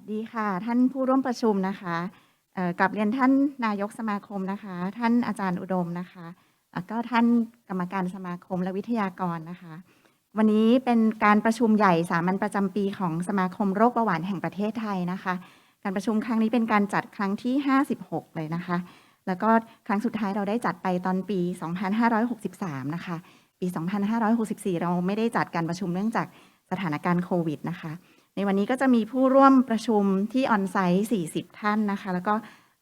วัสดีค่ะ ท่านผู้ร่วมประชุมนะคะกับเรียนท่านนายกสมาคมนะคะ ท่านอาจารย์อุดมนะคะแล้วก็ท่านกรรมการสมาคมและวิทยากรนะคะ วันนี้เป็นการประชุมใหญ่สามัญประจำปีของสมาคมโรคเบาหวานแห่งประเทศไทยนะคะ การประชุมครั้งนี้เป็นการจัดครั้งที่ 56 เลยนะคะ แล้วก็ครั้งสุดท้ายเราได้จัดไปตอนปี 2563 นะคะ ปี 2564 เราไม่ได้จัดการประชุมเนื่องจากสถานการณ์โควิดนะคะ ในวันนี้ก็จะมีผู้ร่วมประชุมที่ออนไซต์ 40 ท่านนะคะ แล้วก็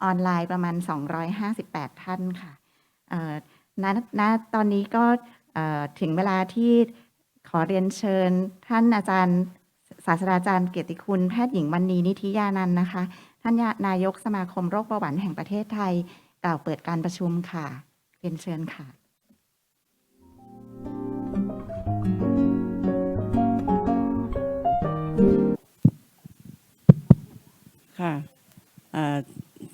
ออนไลน์ประมาณ 258 ท่านค่ะณณตอนนี้ก็ถึงเวลาที่ขอเรียนเชิญท่านอาจารย์ศาสตราจารย์เกียรติคุณแพทย์หญิงวันนีนิธิยานันนะคะ ท่านนายกสมาคมโรคเบาหวานแห่งประเทศไทย กล่าวเปิดการประชุมค่ะ เรียนเชิญค่ะ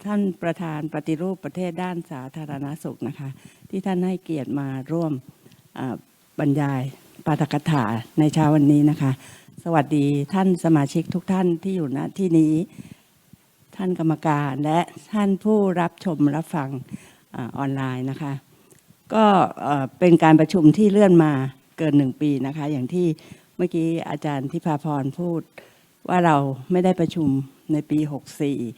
ท่านประธานปฏิรูปประเทศด้านสาธารณสุขนะคะ ที่ท่านให้เกียรติมาร่วมบรรยายปาฐกถาในเช้าวันนี้นะคะ สวัสดีท่านสมาชิกทุกท่านที่อยู่ณที่นี้ ท่านกรรมการและท่านผู้รับชมรับฟังอออนไลน์นะคะ ก็เอ่อเป็นการประชุมที่เลื่อนมาเกินหนึ่งปีนะคะ อย่างที่เมื่อกี้อาจารย์ทิพาพรพูดว่าเราไม่ได้ประชุมในปี 64อ่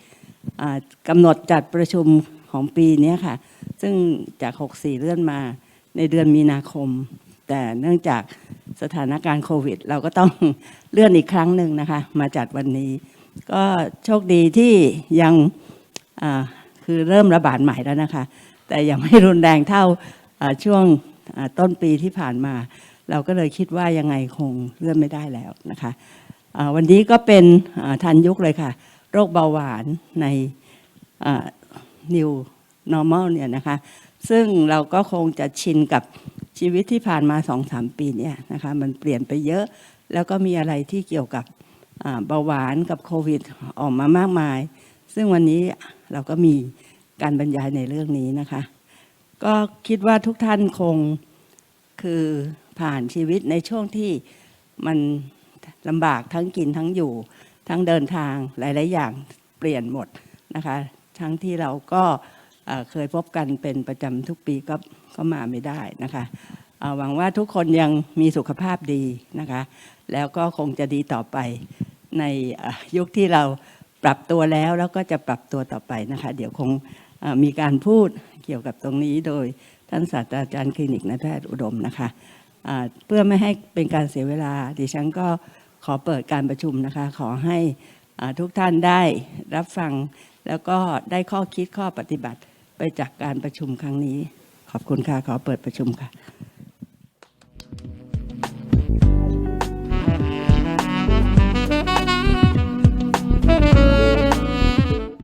กำหนดจัดประชุมของปีนี้ค่ะ ซึ่งจาก 64 เลื่อนมาในเดือนมีนาคม แต่เนื่องจากสถานการณ์โควิด เราก็ต้องเลื่อนอีกครั้งหนึ่งนะคะ มาจัดวันนี้ ก็โชคดีที่ยังคือเริ่มระบาดใหม่แล้วนะคะ แต่ยังไม่รุนแรงเท่าช่วงต้นปีที่ผ่านมา เราก็เลยคิดว่ายังไงคงเลื่อนไม่ได้แล้วนะคะวันนี้ก็เป็นทันยุคเลยค่ะ โรคเบาหวานใน new normal เนี่ยนะคะ ซึ่งเราก็คงจะชินกับชีวิตที่ผ่านมาสองสามปีเนี่ยนะคะ มันเปลี่ยนไปเยอะ แล้วก็มีอะไรที่เกี่ยวกับเบาหวานกับโควิดออกมามากมาย ซึ่งวันนี้เราก็มีการบรรยายในเรื่องนี้นะคะ ก็คิดว่าทุกท่านคงคือผ่านชีวิตในช่วงที่มันลำบากทั้งกินทั้งอยู่ ทั้งเดินทางหลาย ๆ อย่างเปลี่ยนหมดนะคะ ทั้งที่เราก็เคยพบกันเป็นประจำทุกปีก็ก็มาไม่ได้นะคะหวังว่าทุกคนยังมีสุขภาพดีนะคะ แล้วก็คงจะดีต่อไปในยุคที่เราปรับตัวแล้วแล้วก็จะปรับตัวต่อไปนะคะ เดี๋ยวคงมีการพูดเกี่ยวกับตรงนี้โดยท่านศาสตราจารย์คลินิกนายแพทย์อุดมนะคะอ่าเพื่อไม่ให้เป็นการเสียเวลาดิฉันก็ ขอเปิดการประชุมนะคะ ขอให้ทุกท่านได้รับฟัง แล้วก็ได้ข้อคิดข้อปฏิบัติไปจากการประชุมครั้งนี้ ขอบคุณค่ะ ขอเปิดประชุมค่ะ